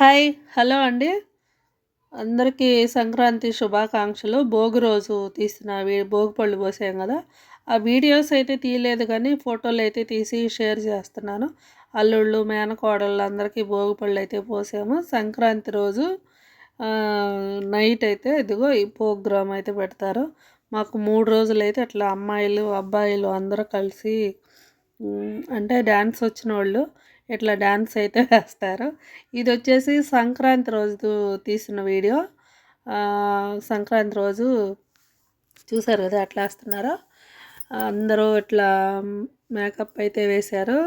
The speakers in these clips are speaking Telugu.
హాయ్ హలో అండి. అందరికీ సంక్రాంతి శుభాకాంక్షలు. భోగి రోజు తీసిన భోగి పళ్ళు పోసాం కదా. ఆ వీడియోస్ అయితే తీయలేదు కానీ ఫోటోలు అయితే తీసి షేర్ చేస్తున్నాను. అల్లుళ్ళు మేనకోడళ్ళు అందరికీ భోగి పళ్ళు అయితే పోసాము. సంక్రాంతి రోజు నైట్ అయితే ఇదిగో ఈ ప్రోగ్రామ్ అయితే పెడతారు. మాకు మూడు రోజులు అయితే అట్లా అమ్మాయిలు అబ్బాయిలు అందరూ కలిసి అంటే డ్యాన్స్ వచ్చిన వాళ్ళు ఇట్లా డ్యాన్స్ అయితే వేస్తారు. ఇది వచ్చేసి సంక్రాంతి రోజు తీసిన వీడియో. సంక్రాంతి రోజు చూసారు కదా ఎట్లా వేస్తున్నారో. అందరూ ఇట్లా మేకప్ అయితే వేశారు.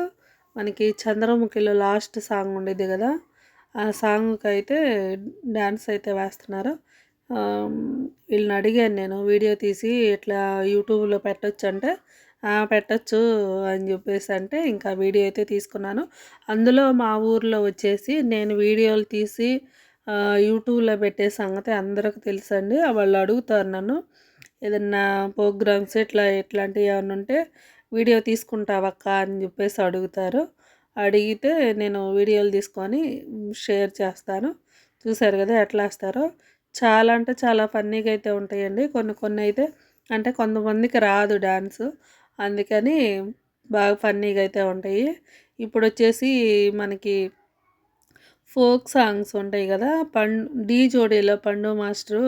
మనకి చంద్రముఖిలో లాస్ట్ సాంగ్ ఉండేది కదా. ఆ సాంగ్కి అయితే డ్యాన్స్ అయితే వేస్తున్నారు. వీళ్ళని అడిగాను నేను వీడియో తీసి ఇట్లా యూట్యూబ్లో పెట్టచ్చు అంటే పెట్టచ్చు అని చెప్పేసి అంటే ఇంకా వీడియో అయితే తీసుకున్నాను. అందులో మా ఊర్లో వచ్చేసి నేను వీడియోలు తీసి యూట్యూబ్లో పెట్టే సంగతి అందరికి తెలుసండి. వాళ్ళు అడుగుతారు నన్ను ఏదన్నా ప్రోగ్రామ్స్ ఇట్లా ఇట్లాంటివి ఏమైనా ఉంటే వీడియో తీసుకుంటావక్క అని చెప్పేసి అడుగుతారు. అడిగితే నేను వీడియోలు తీసుకొని షేర్ చేస్తాను. చూసారు కదా ఎట్లా వేస్తారో. చాలా అంటే చాలా ఫన్నీగా అయితే ఉంటాయండి. కొన్ని కొన్ని అయితే అంటే కొంతమందికి రాదు డ్యాన్స్ అందుకని బాగా ఫన్నీగా అయితే ఉంటాయి. ఇప్పుడు వచ్చేసి మనకి ఫోక్ సాంగ్స్ ఉంటాయి కదా పం డీ జోడీలో పండు మాస్టరు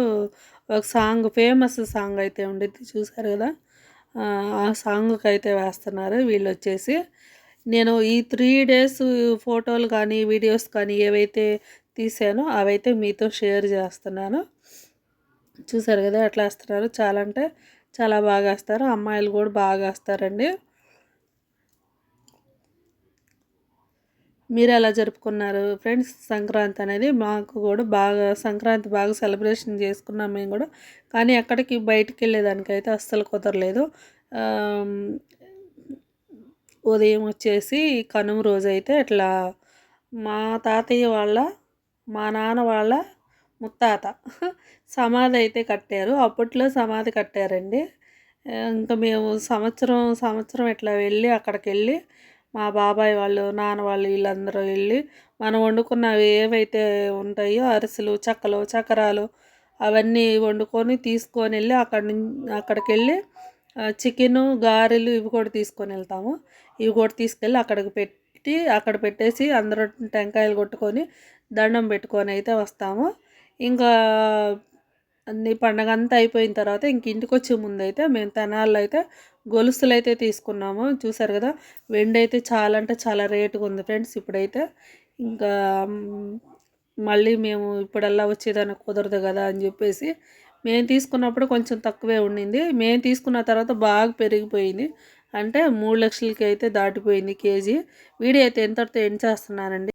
ఒక సాంగ్ ఫేమస్ సాంగ్ అయితే ఉండేది చూసారు కదా? ఆ సాంగ్కి అయితే వేస్తున్నారు వీళ్ళు వచ్చేసి నేను ఈ త్రీ డేస్ ఫోటోలు కానీ వీడియోస్ కానీ ఏవైతే తీసానో అవైతే మీతో షేర్ చేస్తున్నాను. చూసారు కదా ఎట్లా వేస్తున్నారు చాలా అంటే చాలా బాగా వేస్తారు. అమ్మాయిలు కూడా బాగా వేస్తారండి. మీరు ఎలా జరుపుకున్నారు ఫ్రెండ్స్? సంక్రాంతి అనేది మాకు కూడా బాగా సంక్రాంతి బాగా సెలబ్రేషన్ చేసుకున్నాం మేము కూడా. కానీ ఎక్కడికి బయటికి వెళ్ళేదానికైతే అస్సలు కుదరలేదు. ఉదయం వచ్చేసి కనుమ రోజు అయితే ఇట్లా మా తాతయ్య వాళ్ళ మా నాన్న వాళ్ళ ముత్తాత. సమాధి అయితే కట్టారు. అప్పట్లో సమాధి కట్టారండి. ఇంకా మేము సంవత్సరం సంవత్సరం ఇట్లా వెళ్ళి అక్కడికి వెళ్ళి మా బాబాయ్ వాళ్ళు నాన్న వాళ్ళు వీళ్ళందరూ వెళ్ళి మనం వండుకున్నవి ఏవైతే ఉంటాయో అరిసెలు చక్కలు చక్రాలు అవన్నీ వండుకొని తీసుకొని వెళ్ళి అక్కడ అక్కడికి వెళ్ళి చికెను గారెలు ఇవి కూడా తీసుకొని వెళ్తాము. ఇవి కూడా తీసుకెళ్ళి అక్కడికి పెట్టి అక్కడ పెట్టేసి అందరూ టెంకాయలు కొట్టుకొని దండం పెట్టుకొని అయితే వస్తాము. ఇంకా అన్ని పండగ అంతా అయిపోయిన తర్వాత ఇంక ఇంటికి వచ్చే ముందు అయితే మేము తెనాల్లో అయితే గొలుసులు అయితే తీసుకున్నాము. చూసారు కదా? వెండి అయితే చాలా అంటే చాలా రేటుగా ఉంది ఫ్రెండ్స్ ఇప్పుడైతే. ఇంకా మళ్ళీ మేము ఇప్పుడల్లా వచ్చేదానికి కుదరదు కదా అని చెప్పేసి మేము తీసుకున్నప్పుడు కొంచెం తక్కువే ఉండింది. మేము తీసుకున్న తర్వాత బాగా పెరిగిపోయింది. అంటే మూడు లక్షలకి అయితే దాటిపోయింది కేజీ. వీడియో అయితే ఎంతటితో ఎండ్ చేస్తున్నానండి?